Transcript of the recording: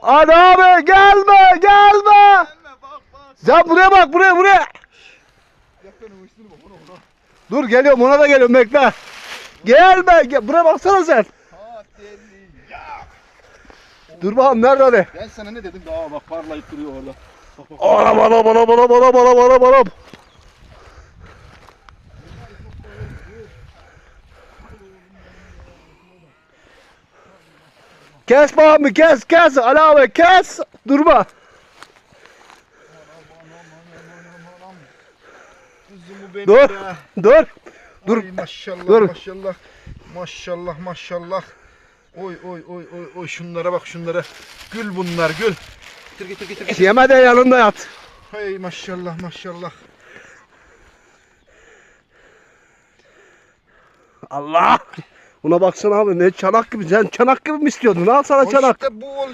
Hadi abi gelme gelme. Sen buraya bak buraya buraya. Dur geliyorum ona da geliyorum bekle. Gelme gel, buraya baksana sen. Dur bakalım nerede hadi. Ben sana ne dedim? Aa bak parlayıp duruyor orada. Bak bak. Anam anam anam anam anam Kes bağımı kes kes Ali abi kes. Durma. Dur. Dur. Dur. Ay maşallah Dur. maşallah. Maşallah maşallah. Oy oy oy oy oy şunlara bak şunlara. Gül bunlar gül. Getir getir getir. getir. Yeme de yanında yat. Hey maşallah maşallah. Allah. Buna baksana abi ne çanak gibi. Sen çanak gibi mi istiyordun? Al sana O çanak. işte bu